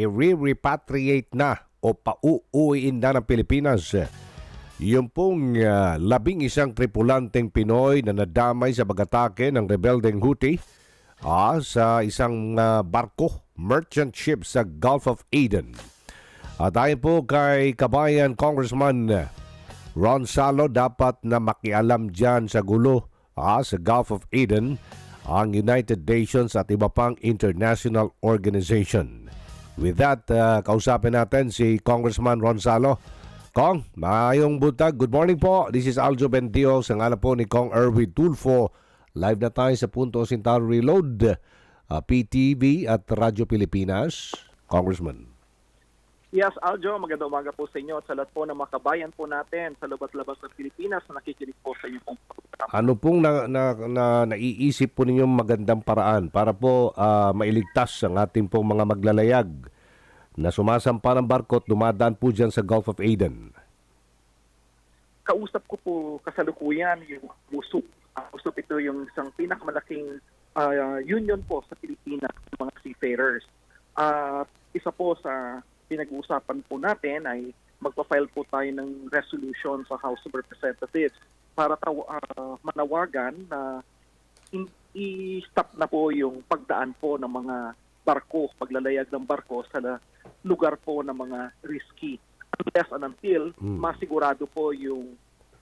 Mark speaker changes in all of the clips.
Speaker 1: i-repatriate na o pauuwiin na ng Pilipinas. Yung pong ah, labing isang tripulanteng Pinoy na nadamay sa pag-atake ng rebeldeng Houthi ah, sa isang ah, barko, merchant ship sa Gulf of Aden. At ayon po kay kabayan Congressman Ron Salo, dapat na makialam dyan sa gulo ah, sa Gulf of Aden ang United Nations at iba pang international organization. With that, ah, kausapin natin si Congressman Ron Salo. Kong, maayong buntag. Good morning po. This is Aljo Bentio sa ngalan po ni Kong Erwin Tulfo. Live na tayo sa Punto Sintaro Reload, ah, PTV at Radyo Pilipinas. Congressman.
Speaker 2: Yes, Aljo, magandang umaga po sa inyo at sa lahat po ng mga kabayan po natin sa labas-labas ng Pilipinas na nakikinig po sa inyong pong program.
Speaker 1: Ano pong na, na, na, naiisip po ninyong magandang paraan para po ah, mailigtas ang ating pong mga maglalayag na sumasampa ng barko at dumadaan po dyan sa Gulf of Aden?
Speaker 2: Kausap ko po kasalukuyan yung USUP. Ang USUP ito yung isang pinakamalaking ah, union po sa Pilipinas ng mga seafarers. At isa po sa pinag-uusapan po natin ay magpa-file po tayo ng resolution sa House of Representatives para taw- ah, manawagan na i-stop na po yung pagdaan po ng mga barko, paglalayag ng barko sa lugar po ng mga risky. Unless and until
Speaker 1: Hmm.
Speaker 2: masigurado po yung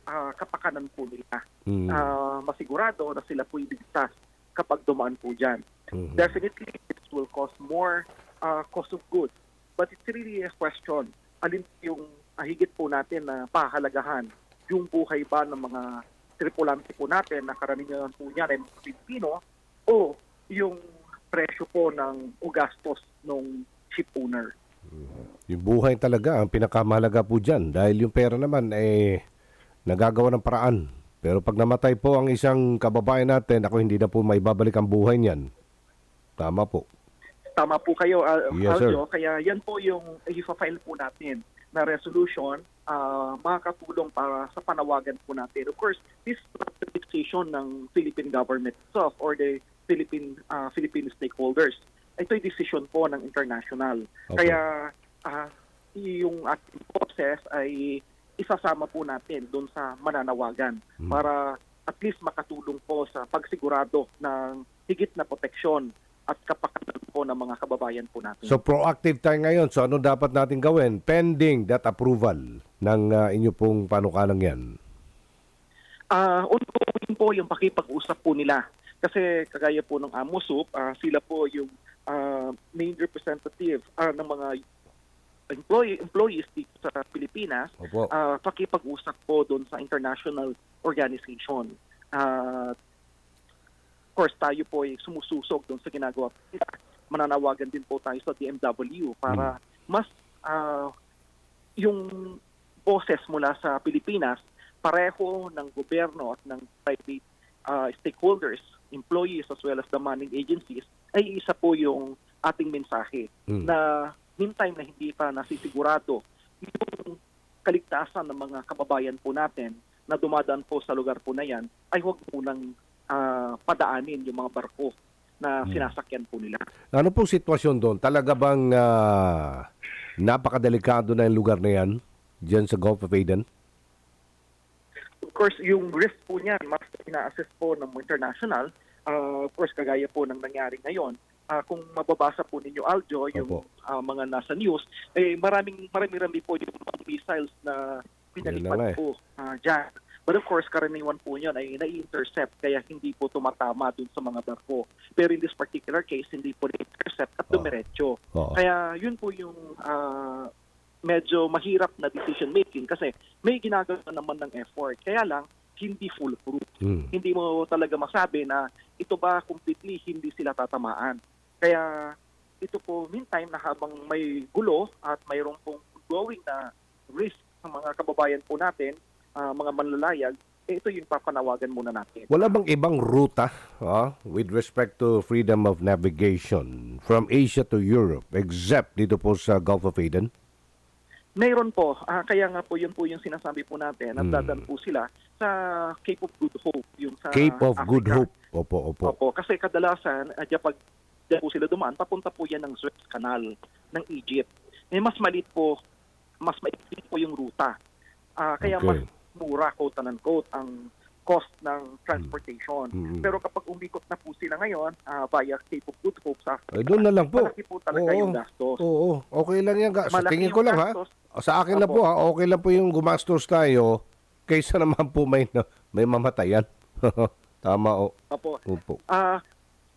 Speaker 2: ah, kapakanan po nila.
Speaker 1: Mm.
Speaker 2: Ah, masigurado na sila po iligtas kapag dumaan po dyan.
Speaker 1: Mhm.
Speaker 2: Definitely, it will cost more uh, cost of goods. But it's really a question, alin yung ah, higit po natin na pahalagahan, yung buhay ba ng mga tripulante po natin na karamihan po ay mga Pilipino o yung presyo po ng o gastos ng ship owner.
Speaker 1: Yung buhay talaga ang pinakamahalaga po dyan dahil yung pera naman eh nagagawa ng paraan. Pero pag namatay po ang isang kababayan natin, ako hindi na po may babalik ang buhay niyan. Tama po.
Speaker 2: Tama po kayo, Al-
Speaker 1: Yes, sir.
Speaker 2: Aljo. Kaya yan po yung i-file po natin na resolution ah, makakatulong para sa panawagan po natin. Of course, this decision ng Philippine government itself or the Philippine ah, Philippine stakeholders. Ito ay decision po ng international.
Speaker 1: Opo.
Speaker 2: Kaya ah, yung ating process ay isasama po natin doon sa mananawagan
Speaker 1: Hmm.
Speaker 2: para at least makatulong po sa pagsigurado ng higit na proteksyon at kapakanan po ng mga kababayan po natin.
Speaker 1: So proactive tayo ngayon. So ano dapat natin gawin? Pending that approval ng uh, inyo pong panukalang yan.
Speaker 2: Ah, ongoing po yung pakipag-usap po nila. Kasi kagaya po ng AMOSUP, ah, sila po yung ah, main representative ah, ng mga employee, employees dito sa Pilipinas.
Speaker 1: Opo.
Speaker 2: Ah, pakipag-usap po doon sa international organization. Of course, tayo po ay sumususog doon sa ginagawa nila. Mananawagan din po tayo sa DMW para mas ah, yung boses mula sa Pilipinas pareho ng gobyerno at ng private ah, stakeholders, employees as well as the manning agencies ay isa po yung ating mensahe
Speaker 1: Mm.
Speaker 2: na meantime na hindi pa nasisigurado yung kaligtasan ng mga kababayan po natin na dumadaan po sa lugar po na yan ay huwag munang ah, padaanin yung mga barko na
Speaker 1: Hmm.
Speaker 2: sinasakyan po nila.
Speaker 1: Ano pong sitwasyon doon? Talaga bang ah, napakadelikado na yung lugar na yan? Diyan sa Gulf of Aden?
Speaker 2: Of course, yung risk po niyan, mas ina-assess po ng international. Ah, of course, kagaya po ng nangyari ngayon. Ah, kung mababasa po ninyo, Aljo, yung
Speaker 1: Opo.
Speaker 2: ah, mga nasa news, eh, maraming, marami-rami po yung missiles na pinalipad
Speaker 1: eh.
Speaker 2: po ah, dyan. But of course, karaniwan po yun ay nai-intercept kaya hindi po tumatama dun sa mga barko. Pero in this particular case, hindi po na-intercept at
Speaker 1: Oo.
Speaker 2: dumiretso.
Speaker 1: Oo.
Speaker 2: Kaya yun po yung ah, medyo mahirap na decision making kasi may ginagawa naman ng effort. Kaya lang, hindi foolproof.
Speaker 1: Mm.
Speaker 2: Hindi mo talaga masabi na ito ba completely hindi sila tatamaan. Kaya ito po meantime na habang may gulo at mayroong pong ongoing na risk sa mga kababayan po natin, ah, mga manlalayag, eh, ito yung papanawagan muna natin.
Speaker 1: Wala bang ibang ruta ah, with respect to freedom of navigation from Asia to Europe except dito po sa Gulf of Aden?
Speaker 2: Mayroon po. Ah, kaya nga po yun po yung sinasabi po natin.
Speaker 1: Hmm.
Speaker 2: Nagdadan po sila sa Cape of Good Hope. Yung sa
Speaker 1: Cape of Good
Speaker 2: Africa.
Speaker 1: Hope. Opo, opo.
Speaker 2: Opo. Kasi kadalasan, uh, pag po sila dumaan. Papunta po yan ng Suez Canal ng Egypt. Eh, mas maliit po, mas maikli po yung ruta. Ah, kaya
Speaker 1: Okay.
Speaker 2: mas mura, quote and unquote, ang cost ng transportation.
Speaker 1: Mm.
Speaker 2: Pero kapag umikot na po sila ngayon ah, via Cape of Good Hope sa
Speaker 1: Eh, doon na lang po.
Speaker 2: malaki po talaga
Speaker 1: Oo.
Speaker 2: yung gastos.
Speaker 1: Oo, okay lang yan. Ga-
Speaker 2: Malaki
Speaker 1: tingin ko lang ha.
Speaker 2: gastos.
Speaker 1: Sa akin
Speaker 2: Opo.
Speaker 1: po ha, okay lang po yung gumastos tayo kaysa naman po may, na- may mamatayan. Tama o.
Speaker 2: Opo.
Speaker 1: Opo.
Speaker 2: Ah,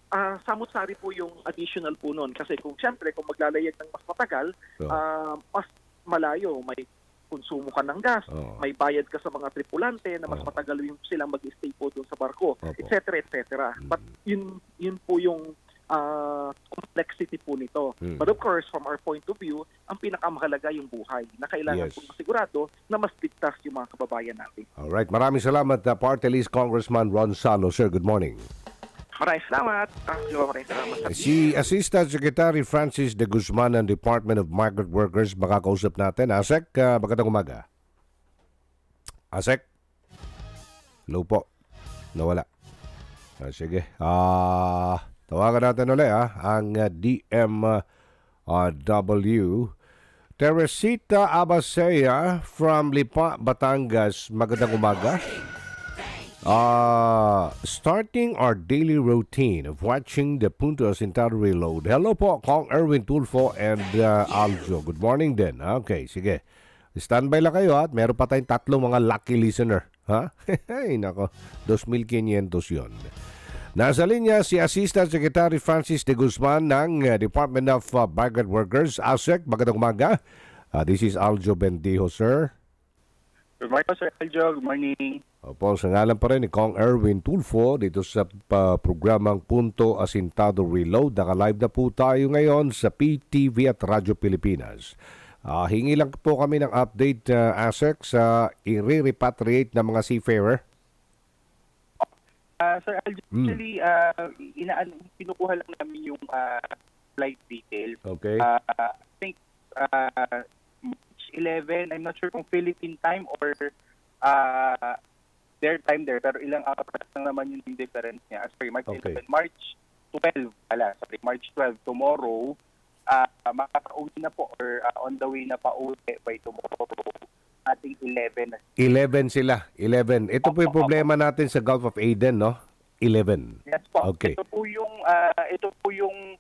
Speaker 2: ah, samot-sari po yung additional po nun. Kasi kung siyempre, kung maglalayag ng mas matagal,
Speaker 1: So,
Speaker 2: ah, mas malayo, may konsumo ka ng gas,
Speaker 1: Oo.
Speaker 2: may bayad ka sa mga tripulante na mas
Speaker 1: Oo.
Speaker 2: matagal yung silang mag-stay po doon sa barko,
Speaker 1: Opo.
Speaker 2: et cetera, et cetera.
Speaker 1: Mm.
Speaker 2: But yun, yun po yung ah, complexity po nito.
Speaker 1: Mm.
Speaker 2: But of course, from our point of view, ang pinakamahalaga yung buhay na kailangan
Speaker 1: Yes.
Speaker 2: po masigurado na mas ligtas yung mga kababayan natin.
Speaker 1: Alright, maraming salamat uh, Party List Congressman Ron Salo. Sir, good morning.
Speaker 2: Maraming salamat. Ah, maraming salamat. sa-
Speaker 1: Si Assistant Secretary Francis de Guzman ng Department of Migrant Workers makakausap natin. Asek, uh, magandang umaga. Asek? Hello po. Nawala. Ah, sige. Ah, tawagan natin ulit ah, ang uh, DMW. Teresita Abasea from Lipa, Batangas. Magandang umaga. Uh, starting our daily routine of watching the Punto Asintado Reload. Hello po, Kong Erwin Tulfo and uh, Aljo. Good morning din. Okay, sige. Standby lang kayo at meron pa tayong tatlong mga lucky listener. Ha? Ay, nako. 2,500 yun. Nasa linya si Assistant Secretary Francis de Guzman ng uh, Department of uh, Migrant Workers. ASEC, magandang umaga. Uh, this is Aljo Bendijo, sir.
Speaker 3: Good morning, Sir Aljo. Good morning.
Speaker 1: Opo, sa ngalan pa rin ni Kong Erwin Tulfo dito sa pa, programang Punto Asintado Reload. Naka-live na po tayo ngayon sa PTV at Radyo Pilipinas. Ah, hingi lang po kami ng update, uh, ASEC, sa i-repatriate ng mga seafarer.
Speaker 3: Uh, Sir Aljo,
Speaker 1: Mm.
Speaker 3: actually, uh, inaan, pinukuha lang namin yung uh, flight details.
Speaker 1: Okay?
Speaker 3: Uh, I think uh, 11, I'm not sure kung Philippine time or uh, their time there, pero ilang hours lang naman yung difference niya. Sorry, March
Speaker 1: Okay.
Speaker 3: 11, March 12, pala, sorry, March 12, tomorrow, uh, makaka-uwi na po or uh, on the way na pa uwi by tomorrow, ating 11 na
Speaker 1: 11 sila. 11. Ito po yung problema natin sa Gulf of Aden, no? 11.
Speaker 3: Yes po.
Speaker 1: Okay.
Speaker 3: Ito po yung ah, ito po yung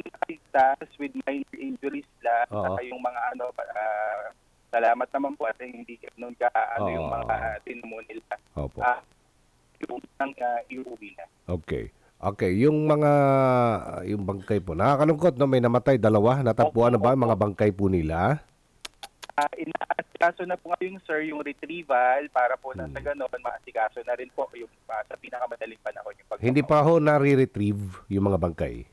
Speaker 3: nakaitas with minor injuries lang
Speaker 1: Oo.
Speaker 3: saka yung mga ano ah, salamat naman po at hindi ganun ka ano
Speaker 1: Oo.
Speaker 3: yung mga tinamo nila.
Speaker 1: Opo.
Speaker 3: Ah, yung ang uh, iuwi na.
Speaker 1: Okay. Okay, yung mga yung bangkay po. Nakakalungkot no, may namatay dalawa. Natagpuan na ba ang mga bangkay po nila?
Speaker 3: Ah, inaasikaso na po ngayon sir yung retrieval para po na sa
Speaker 1: Hmm.
Speaker 3: ganun maasikaso na rin po yung ah, sa pinakamadaling panahon yung pag
Speaker 1: Hindi pa ho nare-retrieve yung mga bangkay.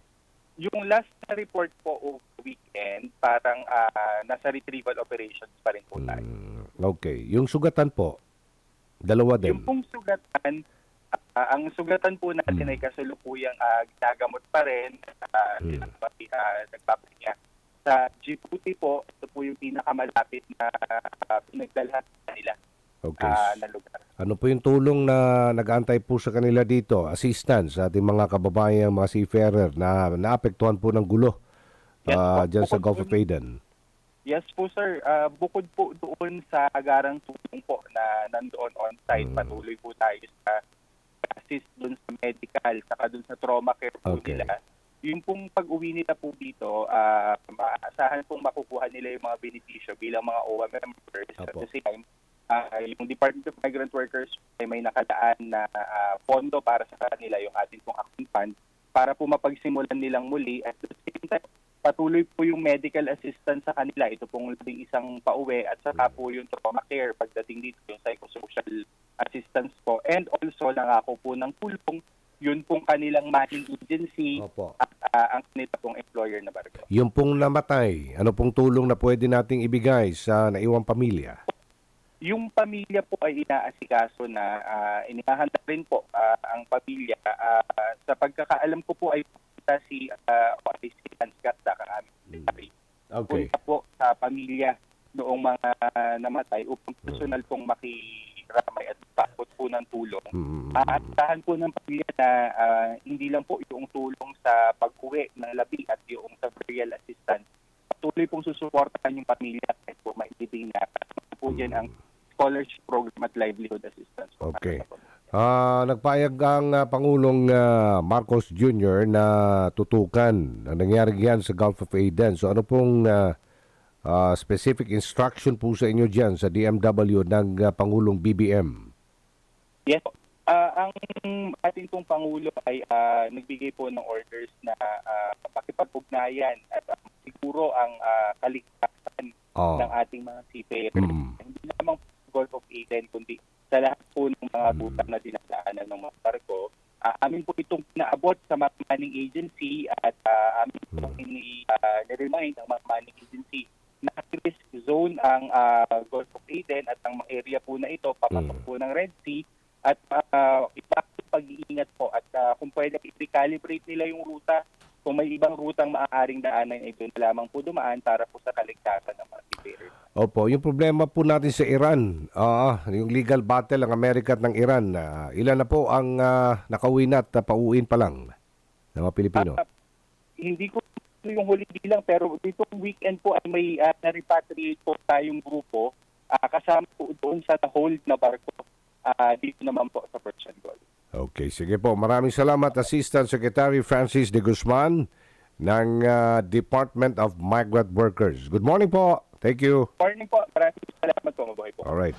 Speaker 3: Yung last na report po over weekend, parang ah, nasa retrieval operations pa rin po tayo.
Speaker 1: Mm, okay. Yung sugatan po, dalawa din.
Speaker 3: Yung pong sugatan, ah, ang sugatan po natin
Speaker 1: Mm.
Speaker 3: ay kasalukuyang uh, ginagamot pa rin, uh,
Speaker 1: Mm.
Speaker 3: uh, nagpapahinga. Sa Djibouti po, ito po yung pinakamalapit na uh, pinagdalhan nila
Speaker 1: Okay.
Speaker 3: ah, na lugar.
Speaker 1: Ano po yung tulong na nag-aantay po sa kanila dito? Assistance sa ating mga kababayang mga seafarer na naapektuhan po ng gulo
Speaker 3: Yes, po.
Speaker 1: dyan sa Gulf of Aden.
Speaker 3: Yes po sir, Ah, bukod po doon sa agarang tulong po na nandoon on-site,
Speaker 1: Mm.
Speaker 3: patuloy po tayo sa assist doon sa medical, saka doon sa trauma care po
Speaker 1: Okay.
Speaker 3: nila. Yung pong pag-uwi nila po dito, ah, maaasahan pong makukuha nila yung mga benepisyo bilang mga OWA members. At
Speaker 1: Apo.
Speaker 3: the same time, ah, yung Department of Migrant Workers ay may nakadaan na ah, pondo para sa kanila, yung ating pong action fund, para po mapagsimulan nilang muli. At the same time, patuloy po yung medical assistance sa kanila. Ito pong labing isang pauwi at saka po yung trauma care pagdating dito, yung psychosocial assistance po. And also, nangako po ng tulong yun pong kanilang manning agency
Speaker 1: Opo.
Speaker 3: at ah, ang kanila pong employer na barko.
Speaker 1: Yung pong namatay, ano pong tulong na pwede nating ibigay sa naiwang pamilya?
Speaker 3: Yung pamilya po ay inaasikaso na uh, inihahanda rin po ah, ang pamilya. Ah, sa pagkakaalam ko po ay punta si uh, si Hans Gata, ang aming.
Speaker 1: Okay.
Speaker 3: punta po sa pamilya noong mga namatay upang personal pong makiramay at bakot po ng tulong.
Speaker 1: Mm.
Speaker 3: Aasahan po ng pamilya na ah, hindi lang po yung tulong sa pag-uwi ng labi at yung sa burial assistance. Patuloy pong susuportahan yung pamilya kahit po maibibig na. Po dyan ang scholarship program at livelihood assistance.
Speaker 1: Okay. Ah, nagpayag ang ah, Pangulong ah, Marcos Jr. na tutukan ang nangyari yan sa Gulf of Aden. So ano pong ah, ah, specific instruction po sa inyo dyan sa DMW ng ah, Pangulong BBM?
Speaker 3: Yes. po. Ah, ang ating pong Pangulo ay ah, nagbigay po ng orders na uh, pakipag-ugnayan at ah, siguro ang ah, kaligtasan
Speaker 1: Oh.
Speaker 3: ng ating mga seafarers.
Speaker 1: Mm.
Speaker 3: Hindi lamang Gulf of Aden, kundi sa lahat po ng mga
Speaker 1: Mm.
Speaker 3: ruta na dinadaanan ng mga barko. Ah, amin po itong pinaabot sa mga manning agency at ah, amin po
Speaker 1: Mm.
Speaker 3: ini ah, niremind ang mga manning agency na risk zone ang ah, Gulf of Aden at ang area po na ito, papasok
Speaker 1: Mm.
Speaker 3: po ng Red Sea at uh, iba pag-iingat po at ah, kung pwede i-recalibrate nila yung ruta kung may ibang rutang maaaring daanan ay doon lamang po dumaan para po sa kaligtasan ng mga seafarers.
Speaker 1: Opo, yung problema po natin sa Iran, ah, yung legal battle ng Amerika at ng Iran, ah, ilan na po ang ah, nakauwi na at ah, pauwiin pa lang ng mga Pilipino?
Speaker 3: Ah, hindi ko yung huli bilang pero ditong weekend po ay may uh, na-repatriate po tayong grupo ah, kasama po doon sa hold na barko ah, dito naman po sa Persian Gulf.
Speaker 1: Okay, sige po. Maraming salamat Assistant Secretary Francis de Guzman ng ah, Department of Migrant Workers. Good morning po. Thank you.
Speaker 3: Morning po, maraming salamat po, mabuhay po.
Speaker 1: All right.